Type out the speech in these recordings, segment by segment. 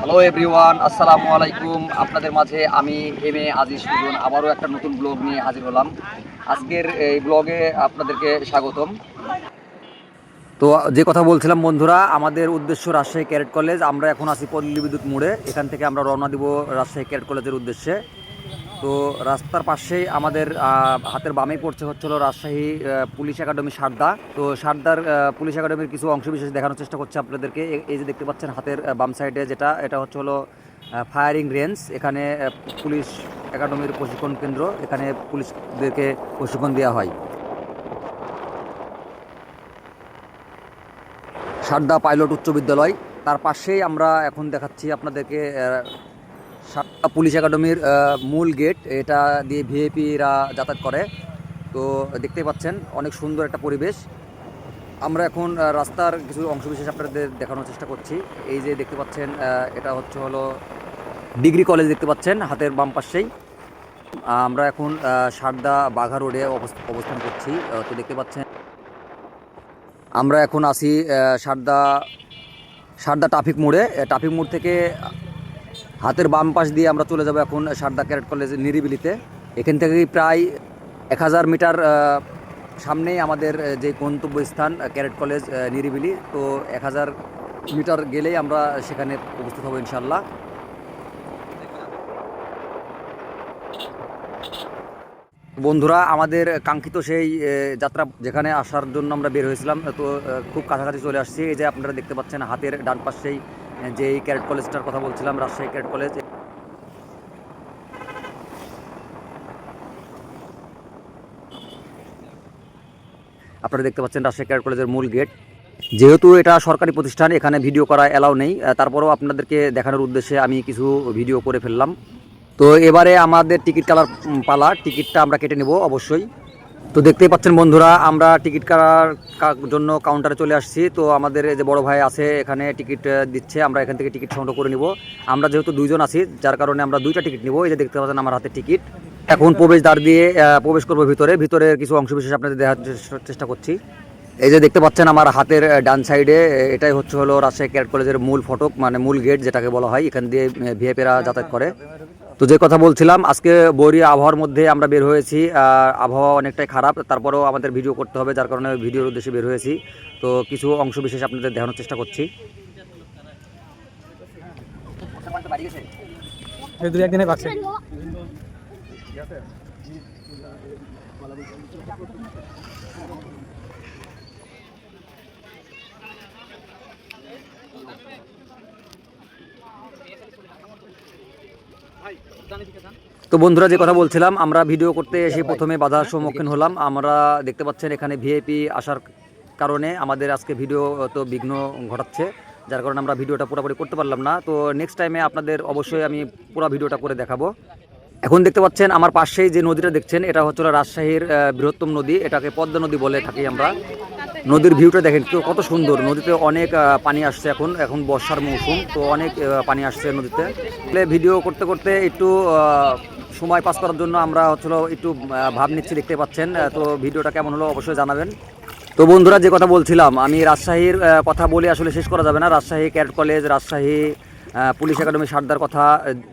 Hello everyone আসসালামু আলাইকুম আপনাদের মাঝে আমি এম এ আজিজ সুজন। আবারও একটা নতুন ব্লগ নিয়ে হাজির হলাম। আজকের এই ব্লগে আপনাদেরকে স্বাগতম। তো যে কথা বলছিলাম, বন্ধুরা, আমাদের উদ্দেশ্য রাজশাহী ক্যারেট কলেজ। আমরা এখন আছি পল্লী বিদ্যুৎ মোড়ে। এখান থেকে আমরা রওনা দিব রাজশাহী ক্যারেট কলেজের উদ্দেশ্যে। তো রাস্তার পাশেই আমাদের হাতের বামে পড়ছে হচ্ছিল রাজশাহী পুলিশ একাডেমি সারদা। তো সারদার পুলিশ একাডেমির কিছু অংশ বিশেষ দেখানোর চেষ্টা করছে আপনাদেরকে। এই যে দেখতে পাচ্ছেন হাতের বাম সাইডে যেটা, এটা হচ্ছে হলো ফায়ারিং রেঞ্জ এখানে পুলিশ একাডেমির প্রশিক্ষণ কেন্দ্র। এখানে পুলিশদেরকে প্রশিক্ষণ দেওয়া হয়। সারদা পাইলট উচ্চ বিদ্যালয়। তার পাশেই আমরা এখন দেখাচ্ছি আপনাদেরকে সারদা পুলিশ একাডেমির মূল গেট, এটা দিয়ে ভিআইপিরা যাতায়াত করে। তো দেখতেই পাচ্ছেন, অনেক সুন্দর একটা পরিবেশ। আমরা এখন রাস্তার কিছু অংশবিশেষ আপনাদের দেখানোর চেষ্টা করছি। এই যে দেখতে পাচ্ছেন এটা হচ্ছে হলো ডিগ্রি কলেজ দেখতে পাচ্ছেন, হাতের বাম পাশেই। আমরা এখন সারদা বাঘা রোডে অবস- অবস্থান করছি। তো দেখতে পাচ্ছেন, আমরা এখন আসি সারদা সারদা ট্রাফিক মোড়ে। ট্রাফিক মোড় থেকে হাতের বাম পাশ দিয়ে আমরা চলে যাব এখন সারদা ক্যারেট কলেজ নিরিবিলিতে। এখান থেকে প্রায় এক হাজার মিটার সামনেই আমাদের যে গন্তব্যস্থান আহ, ক্যারেট কলেজ নিরিবিলি। তো এক হাজার মিটার গেলেই আমরা সেখানে উপস্থিত হব ইনশাল্লাহ বন্ধুরা আমাদের কাঙ্ক্ষিত সেই যাত্রা যেখানে আসার জন্য আমরা বের হয়েছিলাম তো খুব কাছাকাছি চলে আসছি। এই যে আপনারা দেখতে পাচ্ছেন হাতের ডান পাশেই যে এই ক্যারেট কলেজটার কথা বলছিলাম, রাজশাহী ক্যারেট কলেজ আপনারা দেখতে পাচ্ছেন রাজশাহী ক্যারেট কলেজের মূল গেট। যেহেতু এটা সরকারি প্রতিষ্ঠান, এখানে ভিডিও করা এলাও নেই। তারপরেও আপনাদেরকে দেখানোর উদ্দেশ্যে আমি কিছু ভিডিও করে ফেললাম। তো এবারে আমাদের টিকিট কালার পালা। টিকিটটা আমরা কেটে নেব অবশ্যই। তো দেখতেই পাচ্ছেন বন্ধুরা, আমরা টিকিট কাটার জন্য কাউন্টারে চলে আসছি। তো আমাদের যে বড় ভাই আছে, এখানে টিকিট দিচ্ছে। আমরা এখান থেকে টিকিট সংগ্রহ করে নিব। আমরা যেহেতু দুইজন আছি, যার কারণে আমরা দুইটা টিকিট নিব। এই যে দেখতে পাচ্ছেন আমার হাতে টিকিট। এখন প্রবেশদ্বার দিয়ে প্রবেশ করব ভিতরে। ভিতরের কিছু অংশ বিশেষ আপনাদের দেখার চেষ্টা- করছি। এই যে দেখতে পাচ্ছেন আমার হাতের ডান সাইডে এটাই হচ্ছে হলো রাজশাহী ক্যারেট কলেজের মূল ফটক মানে মূল গেট, যেটাকে বলা হয়। এখান দিয়ে ভিএপেরা যাতায়াত করে। তো যে কথা বলছিলাম আজকে বৈরী আবহাওয়ার মধ্যে আমরা বের হয়েছি আবহাওয়া অনেকটাই খারাপ তারপরেও আমাদের ভিডিও করতে হবে যার কারণে ভিডিওর উদ্দেশ্যে বের হয়েছি। তো কিছু অংশ বিশেষ আপনাদের দেখানোর চেষ্টা করছি। তো বন্ধুরা যে কথা বলছিলাম, আমরা ভিডিও করতে এসে প্রথমে বাধার সম্মুখীন হলাম। আমরা দেখতে পাচ্ছেন এখানে ভিআইপি আসার কারণে আমাদের আজকে ভিডিও তো বিঘ্ন ঘটাচ্ছে, যার কারণে আমরা ভিডিওটা পুরোপুরি করতে পারলাম না। তো নেক্সট টাইমে আপনাদের অবশ্যই আমি পুরো ভিডিওটা করে দেখাবো। এখন দেখতে পাচ্ছেন আমার পাশেই যে নদীটা দেখছেন, এটা হচ্ছে রাজশাহীর বৃহত্তম নদী, এটাকে পদ্মা নদী বলে থাকি আমরা। নদীর ভিউটা দেখেন কত সুন্দর। নদীতে অনেক পানি আসছে এখন এখন বর্ষার মৌসুম, তো অনেক পানি আসছে নদীতে। ভিডিও করতে করতে একটু সময় পাস করার জন্য আমরা হচ্ছিল একটু ভাব নিচ্ছি, দেখতে পাচ্ছেন তো ভিডিওটা কেমন হলো অবশ্যই জানাবেন। তো বন্ধুরা, যে কথা বলছিলাম, আমি রাজশাহীর কথা বলে আসলে শেষ করা যাবে না। Rajshahi cadet college, Rajshahi police academy সারদার কথা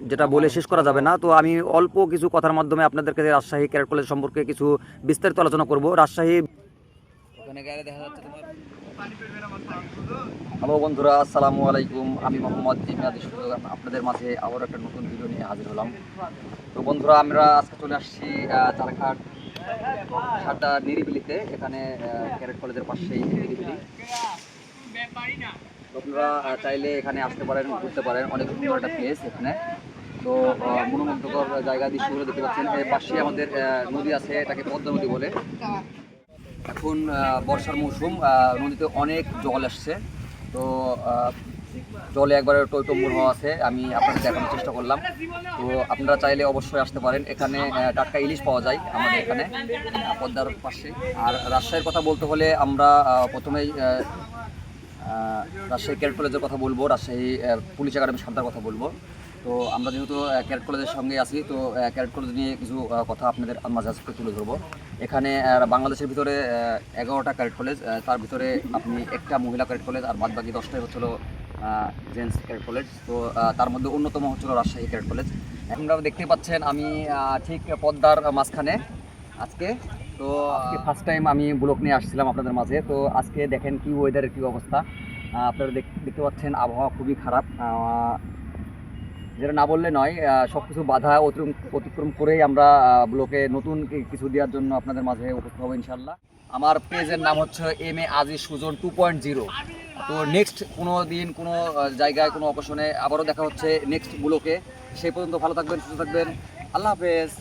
যেটা বলে শেষ করা যাবে না। তো আমি অল্প কিছু কথার মাধ্যমে আপনাদেরকে রাজশাহী ক্যারেট কলেজ সম্পর্কে কিছু বিস্তারিত আলোচনা করব। রাজশাহী হ্যালো বন্ধুরা, আসসালামু আলাইকুম। আমি মোহাম্মদ ইমরাদি সুযোগ আপনাদের মাঝে আবার একটা নতুন ভিডিও নিয়ে হাজির হলাম। তো বন্ধুরা, আমরা আজকে চলে আসছি চারঘাট সারদা নিরিবিলিতে। এখানে ক্যারেট কলেজের পাশেই নিরিবিলি। আপনারা চাইলে এখানে আসতে পারেন, ঘুরতে পারেন। অনেক সুন্দর একটা প্লেস এখানে। তো মনোমুগ্ধকর জায়গা দৃশ্যগুলো দেখতে পাচ্ছেন। পাশে আমাদের নদী আছে, এটাকে পদ্মা নদী বলে। এখন বর্ষার মৌসুম নদীতে অনেক জল আসছে। তো জলে একবারে টৈটম্বুর হওয়া আছে, আমি আপনাদের দেখানোর চেষ্টা করলাম। তো, আপনারা চাইলে অবশ্যই আসতে পারেন। এখানে টাটকা ইলিশ পাওয়া যায় আমাদের এখানে পদ্মার পাশে। আর রাজশাহীর কথা বলতে হলে আমরা প্রথমেই রাজশাহী ক্যারেট কলেজের কথা বলব, রাজশাহী পুলিশ একাডেমি সান্তার কথা বলব। তো আমরা যেহেতু ক্যারেট কলেজের সঙ্গে আছি, তো ক্যারেট কলেজ নিয়ে কিছু কথা আপনাদের মাঝে তুলে ধরবো। এখানে বাংলাদেশের ভিতরে এগারোটা ক্যারেট কলেজ তার ভিতরে আপনি একটা মহিলা ক্যারেট কলেজ আর বাদ বাকি দশটাই হচ্ছিল জেন্টস ক্যারেট কলেজ। তো তার মধ্যে অন্যতম হচ্ছিল রাজশাহী ক্যারেট কলেজ। আপনারা দেখতে পাচ্ছেন আমি ঠিক পদ্মার মাঝখানে আজকে। তো, আজকে ফার্স্ট টাইম আমি ব্লক নিয়ে আসছিলাম আপনাদের মাঝে। তো, আজকে দেখেন কি ওয়েদারের কী অবস্থা। আপনারা দেখতে পাচ্ছেন আবহাওয়া খুবই খারাপ। যেটা না বললে নয় সব কিছু বাধা অতিক্রম অতিক্রম করেই আমরা ব্লকে নতুন কিছু দেওয়ার জন্য আপনাদের মাঝে উপস্থিত হব ইনশাল্লাহ আমার পেজের নাম হচ্ছে M A Aziz Sujan two point zero তো নেক্সট কোনো দিন কোনো জায়গায় কোনো অকেশনে আবারও দেখা হচ্ছে নেক্সট ব্লকে। সেই পর্যন্ত ভালো থাকবেন, সুস্থ থাকবেন। আল্লাহ হাফেজ।